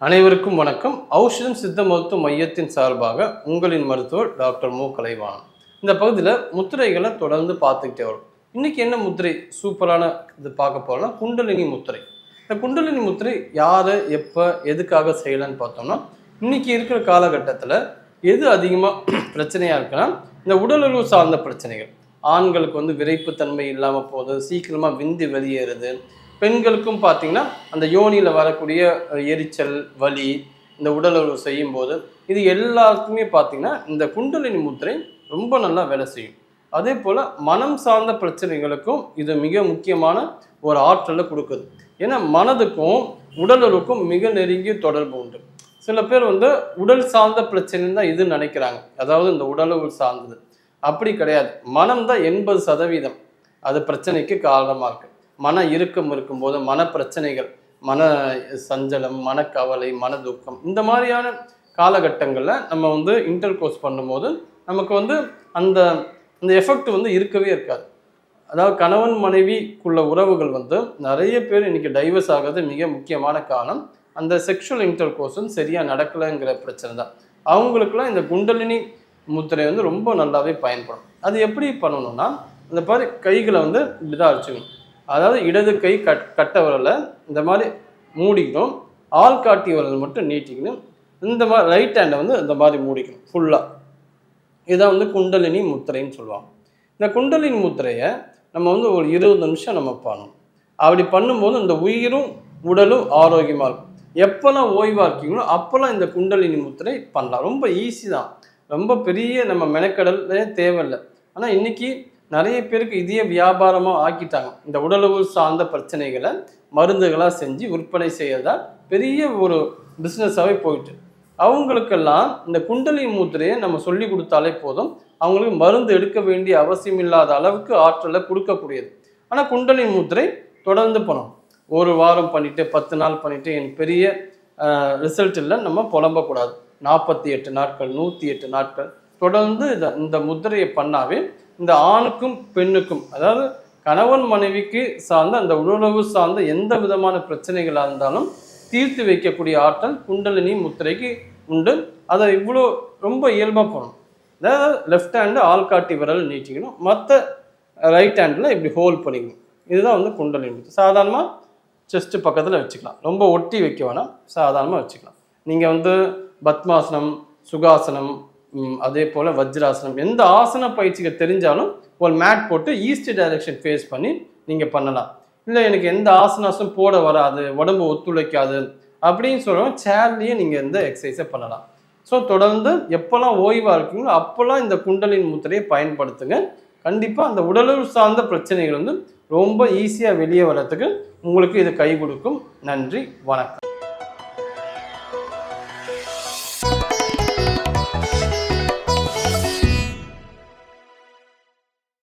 அனைவருக்கும் வணக்கம். ஔஷதம் சித்த மருத்துவ மையத்தின் சார்பாக உங்களின் மருத்துவர் டாக்டர் மு. கலைவாணன். இந்த பகுதியில் முத்திரைகளை தொடர்ந்து பார்த்துக்கிட்டே வரும். இன்னைக்கு என்ன முத்திரை சூப்பரான இது பார்க்க போறோம்னா குண்டலினி முத்திரை. இந்த குண்டலினி முத்திரை யாரை எப்போ எதுக்காக செய்யலான்னு பார்த்தோம்னா இன்னைக்கு இருக்கிற காலகட்டத்தில் எது அதிகமாக பிரச்சனையாக இருக்குன்னா இந்த உடலுறவு சார்ந்த பிரச்சனைகள். ஆண்களுக்கு வந்து விரைப்புத்தன்மை இல்லாமல் போகுது சீக்கிரமாக விந்து வெளியேறுது பெண்களுக்கும் பார்த்தீங்கன்னா அந்த யோனியில் வரக்கூடிய எரிச்சல் வலி இந்த உடலுறவு செய்யும் போது இது எல்லாருக்குமே பார்த்தீங்கன்னா இந்த குண்டலினி முத்திரை ரொம்ப நல்லா வேலை செய்யும். அதே போல் மனம் சார்ந்த பிரச்சனைகளுக்கும் இது மிக முக்கியமான ஒரு ஆற்றலை கொடுக்குது. ஏன்னா மனதுக்கும் உடலுறவுக்கும் மிக நெருங்கிய தொடர்பு உண்டு. சில பேர் வந்து உடல் சார்ந்த பிரச்சனைன்னு தான் இது நினைக்கிறாங்க. அதாவது இந்த உடலுறவு சார்ந்தது. அப்படி கிடையாது. மனம் தான் எண்பது சதவீதம். அது பிரச்சனைக்கு காரணமாக இருக்குது மன இறுக்கம் இருக்கும்போது மன பிரச்சனைகள் மன சஞ்சலம் மனக்கவலை மன துக்கம் இந்த மாதிரியான காலகட்டங்களில் நம்ம வந்து இன்டர் கோர்ஸ் பண்ணும்போது நமக்கு வந்து அந்த அந்த எஃபெக்ட் வந்து இருக்கவே இருக்காது. அதாவது கணவன் மனைவிக்குள்ள உறவுகள் வந்து நிறைய பேர் இன்னைக்கு டைவர்ஸ் ஆகிறது மிக முக்கியமான காரணம். அந்த செக்ஷுவல் இன்டர் கோர்ஸும் சரியாக நடக்கலைங்கிற பிரச்சனை தான். அவங்களுக்குலாம் இந்த குண்டலினி முத்திரை வந்து ரொம்ப நல்லாவே பயன்படும். அது எப்படி பண்ணணும்னா இந்த மாதிரி கைகளை வந்து இப்படிதான் அடிச்சுக்கணும் அதாவது இடது கை கட் கட்ட விரலை இந்த மாதிரி மூடிக்கணும். ஆள்காட்டி விரல் மட்டும் நீட்டிக்கணும். இந்த மாதிரி ரைட் ஹேண்டை வந்து இந்த மாதிரி மூடிக்கணும் ஃபுல்லாக இதான் வந்து குண்டலினி முத்திரைன்னு சொல்லுவாங்க. இந்த குண்டலினி முத்திரையை நம்ம வந்து ஒரு இருபது நிமிஷம் நம்ம பண்ணணும். அப்படி பண்ணும்போது இந்த உயிரும் உடலும் ஆரோக்கியமாக இருக்கும். எப்போல்லாம் ஓய்வாக இருக்கீங்களோ அப்போல்லாம் இந்த குண்டலினி முத்திரை பண்ணலாம். ரொம்ப ஈஸி தான். ரொம்ப பெரிய நம்ம மெனக்கடலே தேவையில்லை. ஆனால் இன்னைக்கு நிறைய பேருக்கு இதே வியாபாரமாக ஆக்கிட்டாங்க. இந்த உடலுறவு சார்ந்த பிரச்சனைகளை மருந்துகளாக செஞ்சு விற்பனை செய்யறதா பெரிய ஒரு பிஸ்னஸாகவே போயிட்டு. அவங்களுக்கெல்லாம் இந்த குண்டலி முத்திரையை நம்ம சொல்லி கொடுத்தாலே போதும். அவங்களுக்கு மருந்து எடுக்க வேண்டிய அவசியம் இல்லாத அளவுக்கு ஆற்றலை கொடுக்கக்கூடியது. ஆனால் குண்டலி முத்திரை தொடர்ந்து பண்ணணும் ஒரு வாரம் பண்ணிவிட்டு பத்து நாள் பண்ணிவிட்டு என் பெரிய ரிசல்ட் இல்லை நம்ம புலம்பக்கூடாது. நாற்பத்தி எட்டு நாட்கள் நூற்றி எட்டு நாட்கள் தொடர்ந்து இந்த முத்திரையை பண்ணாவே இந்த ஆணுக்கும் பெண்ணுக்கும் அதாவது கணவன் மனைவிக்கு சார்ந்த அந்த உடலுறவு சார்ந்த எந்த விதமான பிரச்சனைகளாக இருந்தாலும் தீர்த்து வைக்கக்கூடிய ஆற்றல் குண்டலினி முத்திரைக்கு உண்டு. அதை இவ்வளோ ரொம்ப இயல்பாக போகணும் அதாவது லெஃப்ட் ஹேண்டு ஆள்காட்டி விரல் நீட்டிக்கணும். மற்ற ரைட் ஹேண்டில் இப்படி ஹோல்ட் பண்ணிக்கணும். இதுதான் வந்து குண்டலினி முத்திரை. சாதாரணமாக செஸ்ட் பக்கத்தில் வச்சுக்கலாம். ரொம்ப ஒட்டி வைக்க வேணாம். சாதாரணமாக வச்சுக்கலாம். நீங்கள் வந்து பத்மாசனம் சுகாசனம் அதே போல் வஜ்ராசனம். எந்த ஆசன பயிற்சிகள் தெரிஞ்சாலும் ஒரு மேட் போட்டு ஈஸ்ட் டைரக்ஷன் ஃபேஸ் பண்ணி நீங்கள் பண்ணலாம். இல்லை எனக்கு எந்த ஆசனாசனம் போட வராது உடம்பு ஒத்துழைக்காது அப்படின்னு சொல்கிறவங்க சேர்லேயே நீங்கள் இந்த எக்ஸசைஸை பண்ணலாம். ஸோ தொடர்ந்து எப்போல்லாம் ஓய்வாக இருக்கீங்களோ அப்போல்லாம் இந்த குண்டலின் முத்திரையை பயன்படுத்துங்க. கண்டிப்பாக அந்த உடலுறவு சார்ந்த பிரச்சனைகள் வந்து ரொம்ப ஈஸியாக வெளியே வர்றதுக்கு உங்களுக்கு இது கை கொடுக்கும். நன்றி வணக்கம்.